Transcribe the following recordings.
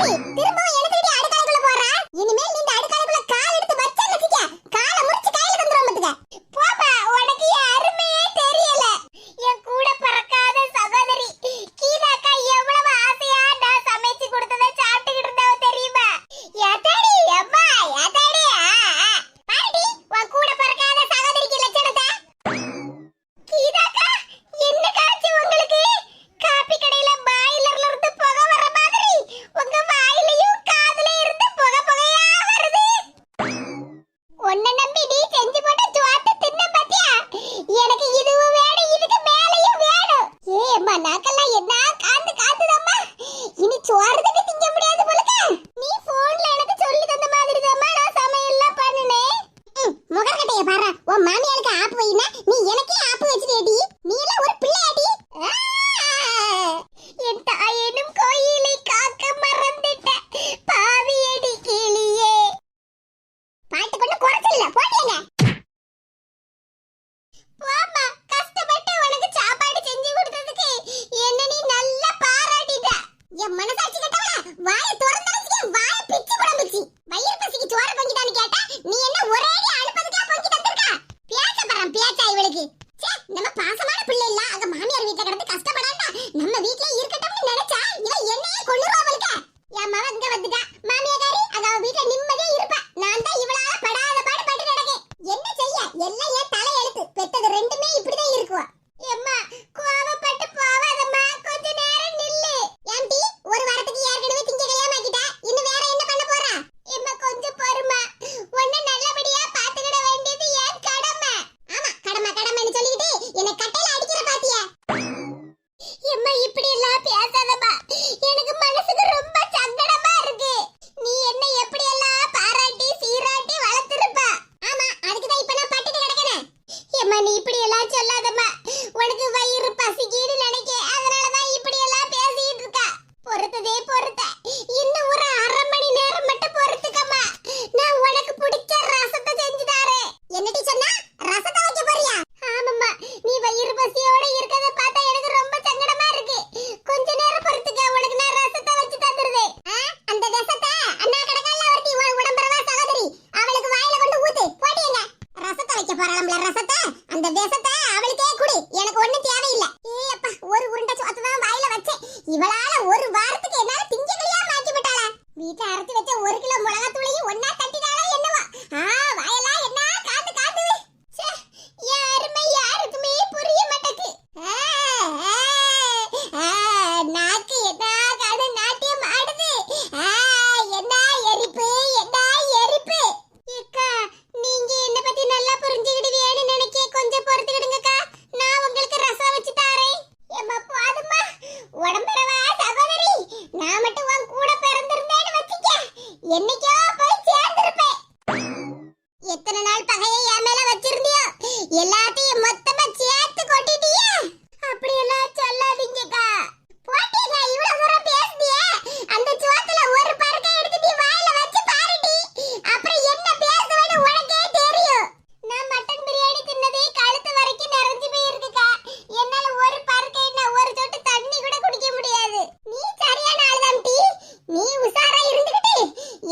Baby, do you know பிள்ளைக்கு நம்ம பாசமான பிள்ளை இல்ல. அங்க மாமியார் வீட்டுல கிடந்து கஷ்டப்படாண்டா நம்ம வீட்டுல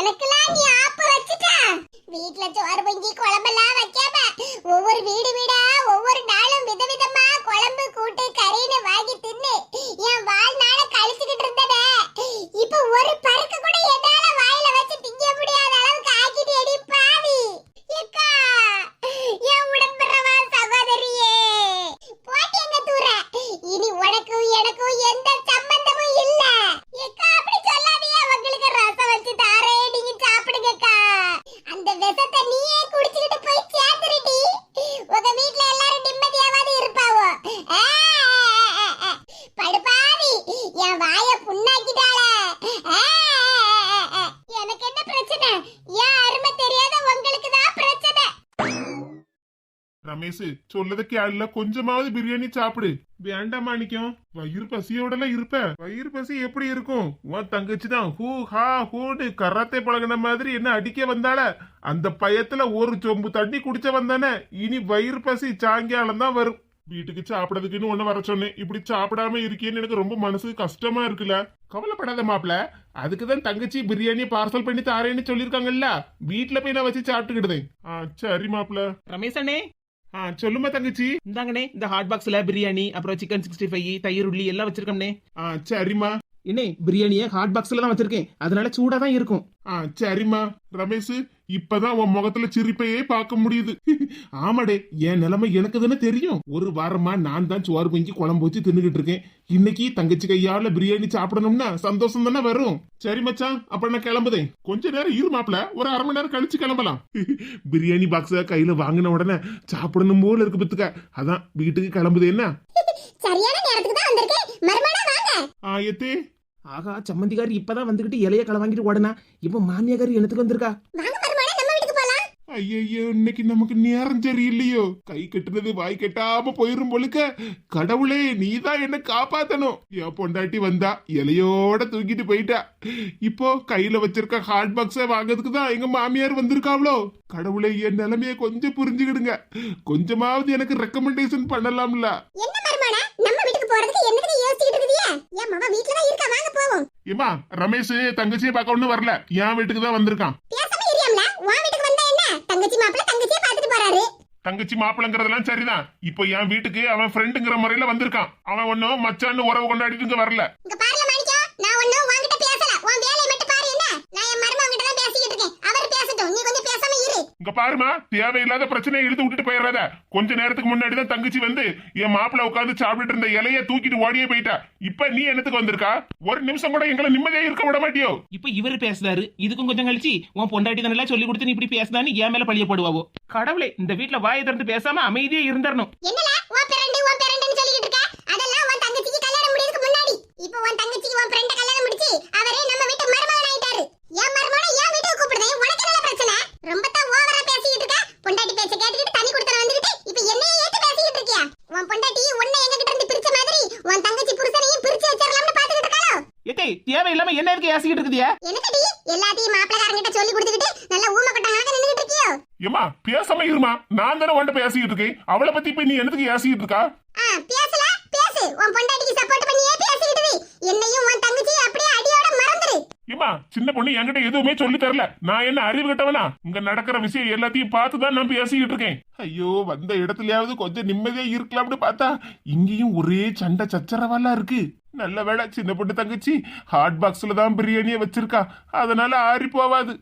எனக்கெல்லாம் நீ ஆப்பு வச்சுட்ட. வீட்டுல சோறு பொங்கி குழம்பெல்லாம் வயசு சொல்லத கேள்ல கொஞ்சமாவது பிரியாணி சாப்பிடு. வேண்டாமா நிக்கும். வயிறு பசியோடல இருப்ப. வயிறு பசி எப்படி இருக்கும்? உன் தங்கச்சி தான் ஹூ ஹா ஹூடு கராத்தே பழகின மாதிரி என்ன அடிக்க வந்தாள? அந்த பயத்துல ஒரு சொம்பு தண்ணி குடிச்ச வந்தானே? இனி வயிறு பசி சாயங்காலம் வரும். வீட்டுக்கு சாப்பிடறதுக்குன்னு ஒண்ணு வர சொன்னேன். இப்படி சாப்பிடாம இருக்கேன்னு எனக்கு ரொம்ப மனசு கஷ்டமா இருக்குல்ல. கவலைப்படாத மாப்பிள. அதுக்குதான் தங்கச்சி பிரியாணி பார்சல் பண்ணி தாரேன்னு சொல்லிருக்காங்கல்ல வீட்டுல போய் நான் வச்சு சாப்பிட்டுக்கிடுதேன். சரி மாப்பிள. ரமேஷ் அண்ணே ஆ சொல்லுமா தங்கச்சி? இந்தாங்கண்ணே இந்த ஹாட் பாக்ஸ்ல பிரியாணி அப்புறம் சிக்கன் சிக்ஸ்டி ஃபைவ் தயிர் உள்ளி எல்லாம் வச்சிருக்கோம்னே ஆ சரிம்மா. என்னே பிரியாணியை ஹாட் பாக்ஸ்ல தான் வச்சிருக்கேன். அதனால சூடா தான் இருக்கும். ஆ சரிம்மா. ரமேஷ் இப்பதான் உன் முகத்துல சிரிப்பையே பார்க்க முடியுது. ஆமாடே என் நிலைமை எனக்கு தானே தெரியும்? ஒரு வாரமா நான் தான் சோறு பொங்கி குழம்பு வச்சு தின்னுகிட்டு இருக்கேன். இன்னைக்கு தங்கச்சி கையால பிரியாணி சாப்பிடணும்னா சந்தோஷம் தானே வரும்? சரி மச்சான் அப்ப நான் கிளம்புதேன். கொஞ்ச நேரம் இரு மாப்ள ஒரு அரை மணி நேரம் கழிச்சு கிளம்பலாம். பிரியாணி பாக்ஸ கையில வாங்கின உடனே சாப்பிடணும் போல இருக்கு பத்துக்க. அதான் வீட்டுக்கு கிளம்புது என்ன? சரியான நேரத்துக்கு தான் வந்திருக்கேன். மறுமணம் வாங்க. ஆயத்தே ஆகா சம்மந்திகாரி இப்பதான் வந்துகிட்டு இலைய களை வாங்கிட்டு ஓடனா. இப்ப மாமியாக்காரி என்னத்துக்கு வந்திருக்கா வாங்க மறுமணம் நம்ம வீட்டுக்கு ஐயையோ இன்னைக்கு நமக்கு நேரம் சரியில்லையோ. கை கட்டுறது வாய் கட்டாம போயிரும் பொழுக்க கடவுளே நீதான் என்ன காப்பாத்தணும். என் பொண்டாட்டி வந்தா இலையோட தூக்கிட்டு போயிட்டா. இப்போ கையில வச்சிருக்க ஹாட் பாக்ஸ வாங்குறதுக்கு தான் எங்க மாமியார் வந்திருக்காவளோ. கடவுளே என் நிலைமைய கொஞ்சம் புரிஞ்சுக்கிடுங்க. கொஞ்சமாவது எனக்கு ரெக்கமெண்டேஷன் பண்ணலாம்ல. ஏமா ரமேஷ் தங்கச்சியை பார்க்க ஒண்ணும் வரல. என் வீட்டுக்கு தான் வந்திருக்கான். தங்கச்சி மாப்பிள்ள தங்கச்சியை பார்த்துட்டு போறாரு. தங்கச்சி மாப்பிளங்கிறதெல்லாம் சரிதான். இப்போ என் வீட்டுக்கு அவன் ஃப்ரெண்டுங்கிற முறையில வந்திருக்கான். அவன் ஒன்னும் மச்சான்னு உறவு கொண்டாடிட்டு இங்க வரல. இங்க பாருல மாணிக்கம் நான் ஒண்ணும் உன்கிட்ட பேசல உன் வேலையை மட்டும் பாரு என்ன நான் என் மருமகன் கிட்ட தான் பேசிக்கிட்டு இருக்கேன் அவர் பேசட்டும் நீ கொஞ்சம் பேசாம இங்க பாருமா தேவையில்லாத பிரச்சனையை இழுத்து விட்டுட்டு போயிடாத கொஞ்ச நேரத்துக்கு முன்னாடி தான் தங்கச்சி வந்து என் மாப்பிள்ள உட்காந்து சாப்பிட்டுட்டு இருந்த இலைய தூக்கிட்டு ஓடியே போயிட்டா. இப்ப நீ என்னத்துக்கு வந்திருக்கா? ஒரு நிமிஷம் கூட எங்களை நிம்மதியா இருக்க விட மாட்டியோ? இப்ப இவரு பேசுறாரு. இதுக்கும் கொஞ்சம் கழிச்சு உன் பொண்டாட்டி தானே சொல்லி கொடுத்து நீ இப்படி பேசுதான்னு என் மேல பழிய போடுவாவோ? கடவுளே இந்த வீட்ல வாயை திறந்து பேசாம அமைதியே இருந்தரணும் என்னல உன் பிறண்டு உன் பிறண்டுன்னு சொல்லிக்கிட்டு இருக்க அதெல்லாம் உன் தங்கச்சிக்கு கல்யாணம் முடியறதுக்கு முன்னாடி இப்போ உன் தங்கச்சிக்கு உன் ஃப்ரெண்ட கல்யாணம் முடிச்சு அவரே நம்ம வீட்டு மருமகன் ஆயிட்டாரு என் மருமகனை என் வீட்டுக்கு கூப்பிடுதே உனக்கு என்ன பிரச்சனை ரொம்ப தான் ஓவரா பேசிக்கிட்டு இருக்க பொண்டாட்டி பேச்ச கேட்டுக்கிட்டு தனி கொடுத்தன வந்துகிட்டு இப்போ என்னையே ஏத்து பேசிக்கிட்டு இருக்கியா உன் பொண்டாட்டி உன்னை எங்க கிட்ட இருந்து பிரிச்ச மாதிரி உன் தங்கச்சி புருஷனையும் பிரிச்சு வச்சிரலாம்னு பாத்துக்கிட்டு இருக்காளோ ஏத்தே தேவையில்லாம என்ன இருக்கு ஏசிக்கிட்டு இருக்குதியா? என்னக்கடி எல்லாத்தையும் மாப்பிள்ளக்காரங்கிட்ட சொல்லி கொடுத்துக்கிட்டு நல்லா ஊமை கொட்ட கணக்கு நின்னுகிட்டு இருக்கியோ? ஏமா பேசாம இருமா. நான் தானே உன்ட்ட பேசிக்கிட்டு இருக்கேன். அவளை பத்தி இப்ப நீ என்னத்துக்கு ஏசிக்கிட்டு இருக்கா? ஆ பேசல. பேசு. உன் பொண்டாட்டிக்கு சப்போர்ட் பண்ணியே பேசிக்கிட்டு. என்னையும் உன் அடியோட ஏமா சின்ன பொண்ணு என்கிட்ட எதுவுமே சொல்லி தரல. நான் என்ன அறிவு கட்டவனா? இங்க நடக்கிற விஷயம் எல்லாத்தையும் பார்த்து தான் நான் பேசிக்கிட்டு இருக்கேன். ஐயோ வந்த இடத்துலயாவது கொஞ்சம் நிம்மதியா இருக்கலாம்னு பார்த்தா இங்கேயும் ஒரே சண்டை சச்சரவாலாம் இருக்கு. நல்ல வேளை சின்ன பொண்ணு தங்கச்சி ஹாட் பாக்ஸ்ல தான் பிரியாணியை வச்சிருக்கா. அதனால ஆறி போவாது.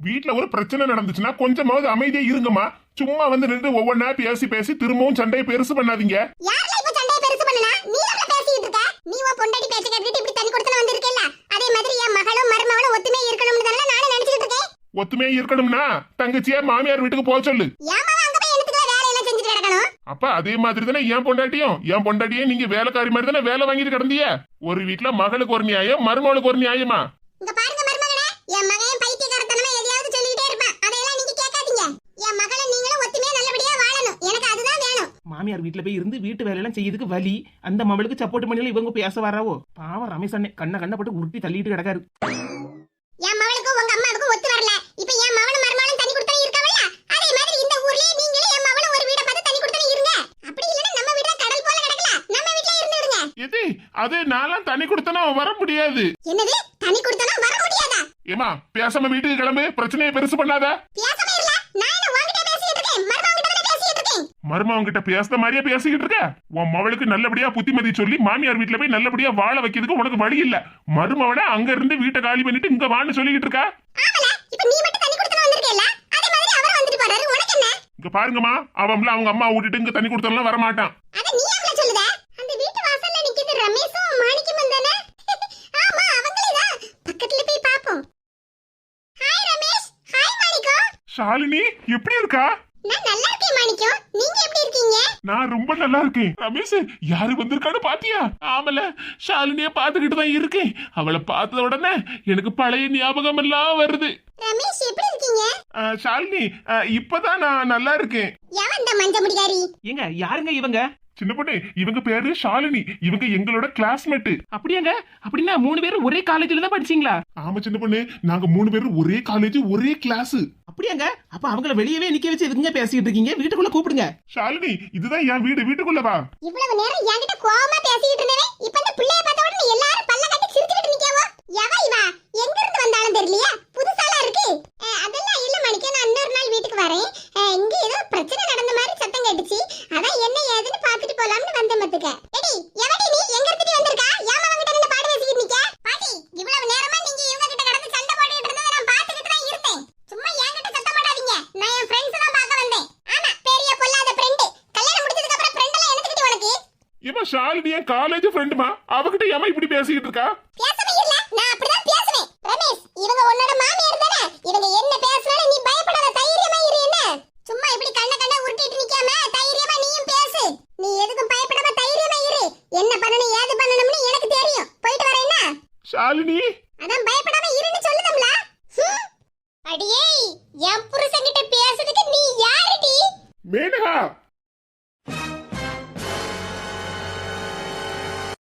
வீட்ல ஒரு பிரச்சனை நடந்துச்சுன்னா கொஞ்சமாவது அமைதியா இருங்கம்மா. சும்மா வந்து நின்று ஒவ்வொன்னா பேசி பேசி திரும்பவும் சண்டையை பெருசு பண்ணாதீங்க. நீ நம்மள பேசிட்டு இருக்க? நீ உன் பொண்டாட்டி பேச்ச கேட்டுட்டு இப்படி தண்ணி கொடுத்தன வந்திருக்கல அதே மாதிரி என் மகளும் மருமகனும் ஒத்துமே இருக்கணும்னு தானே நானும் நினைச்சிட்டு இருக்கேன் ஒத்துமையா இருக்கணும்னா தங்கச்சியா மாமியார் வீட்டுக்கு போக சொல்லு. அப்ப அதே மாதிரி தானே என் பொண்டாட்டியும்? என் பொண்டாட்டியே நீங்க வேலைக்காரி மாதிரி தானே வேலை வாங்கிட்டு கிடந்தீங்க ஒரு வீட்ல மகளுக்கு ஒரு நியாயம் மருமகளுக்கு ஒரு நியாயமா? இங்க பாருங்க மருமகனே என் மகன் பைத்தியக்காரத்தனமா எதையாவது சொல்லிட்டே இருப்பான். அதையெல்லாம் நீங்க கேட்காதீங்க. என் மகளை நீங்களும் ஒத்துமே நல்லபடியா வாழணும். எனக்கு அதுதான் வேணும். மாமியார் வீட்ல போய் இருந்து வீட்டு வேலையெல்லாம் செய்யறதுக்கு வலி. அந்த மவளுக்கு சப்போர்ட் பண்ணி இவங்க பேச வராவோ? பாவம் ரமேஷ் அண்ணே கண்ண கண்ண போட்டு உருட்டி தள்ளிட்டு கிடக்காரு என் மவளுக்கும் உங்க அம்மாவுக்கும் ஒத்து வரல இப்ப என் மவனும் மருமகளும் தனி கொடுத்தனே இருக்கவல்ல அதே மாதிரி இந்த ஊர்லயே நீங்களும் என் மவனும் ஒரு வீட பார்த்து தனி கொடுத்தனே இருங்க அப்படி இல்லனா நம்ம வீட்ல கடல் போல கிடக்கல நம்ம வீட்ல இருந்துடுங்க எது அது நான்லாம் தனி கொடுத்தனா வர முடியாது. என்னது? தனி கொடுத்தனா வர முடியாதா? ஏமா பேசாம வீட்டுக்கு கிளம்பு பிரச்சனையை பெருசு பண்ணாத. பேசாம இருல நான் என்ன உன்கிட்ட பேசிட்டு இருக்கேன்? மருமகன் கிட்ட பேசிட்டு இருக்கேன்? மருமவன் கிட்ட பேசுற மாதிரியே பேசிக்கிட்டு இருக்க? உன் மவளுக்கு நல்லபடியா புத்திமதி சொல்லி மாமியார் வீட்டுல போய் நல்லபடியா வாழ வைக்கிறதுக்கு உனக்கு வழி இல்ல. மருமவனை அங்க இருந்து வீட்டை காலி பண்ணிட்டு இங்க வான்னு சொல்லிக்கிட்டு இருக்கா? ஆமல இப்ப நீ மட்டும் தனி கொடுத்தன வந்திருக்கேல்ல? அதே மாதிரி அவர் வந்துட்டு போறாரு. உனக்கு என்ன? இங்க பாருங்கம்மா அவன்ல அவங்க அம்மா விட்டுட்டு இங்க தண்ணி கொடுத்தலாம் வர மாட்டான் அத நீ அவள சொல்லுத? அந்த வீட்டு நிக்குது ரமேஷும் மாணிக்கமும் தானே? ஆமா அவங்களே தான். பக்கத்துல போய் பாப்போம். ஹாய் ரமேஷ். ஹாய் மாணிக்கம் ஷாலினி எப்படி இருக்கா? நான் நல்லா இருக்கேன் மாணிக்கம் நீங்க எப்படி இருக்கீங்க? நான் ரொம்ப நல்லா இருக்கேன். ரமேஷ் யாரு வந்திருக்கான்னு பாத்தியா? ஆமல ஷாலினிய பாத்துக்கிட்டு தான் இருக்கேன். அவளை பார்த்த உடனே எனக்கு பழைய ஞாபகம் எல்லாம் வருது. ரமேஷ் எப்படி இருக்கீங்க? ஷாலினி இப்பதான் நான் நல்லா இருக்கேன். எவன் இந்த மஞ்ச முடிகாரி? ஏங்க யாருங்க இவங்க? சின்ன பொண்ணு இவங்க பேரு ஷாலினி. இவங்க எங்களோட கிளாஸ்மேட் அப்படியாங்க? அப்படின்னா மூணு பேரும் ஒரே காலேஜ்ல தான் படிச்சீங்களா? ஆமா சின்ன பொண்ணு நாங்க மூணு பேரும் ஒரே காலேஜ் ஒரே கிளாஸ் அப்படியாங்க? அப்ப அவங்கள வெளியவே நிக்க வச்சு எதுங்க பேசிட்டு இருக்கீங்க? வீட்டுக்குள்ள கூப்பிடுங்க. ஷாலினி இதுதான் என் வீடு. வீட்டுக்குள்ள வா. இவ்வளவு நேரம் என்கிட்ட கோவமா பேசிட்டு இருந்தேனே இப்ப நம்ம ஷாலினி என் காலேஜ் ஃப்ரெண்டுமா அவகிட்ட ஏமா இப்படி பேசிட்டு இருக்கா? பேசவே இல்ல நான் அப்படிதான் பேசுவேன். ரமேஷ் இவங்க உன்னோட மாமியார் தானே? இவங்க என்ன பேசினாலும் நீ பயப்படாத. தைரியமா இரு என்ன? சும்மா இப்படி கண்ண கண்ண உருட்டிட்டு நிக்காம தைரியமா நீயும் பேசு. நீ எதுக்கும் பயப்படாம தைரியமா இரு. என்ன பண்ணணும் ஏது பண்ணணும்னு எனக்கு தெரியும். போயிட்டு வரேன்னா ஷாலினி? அதான்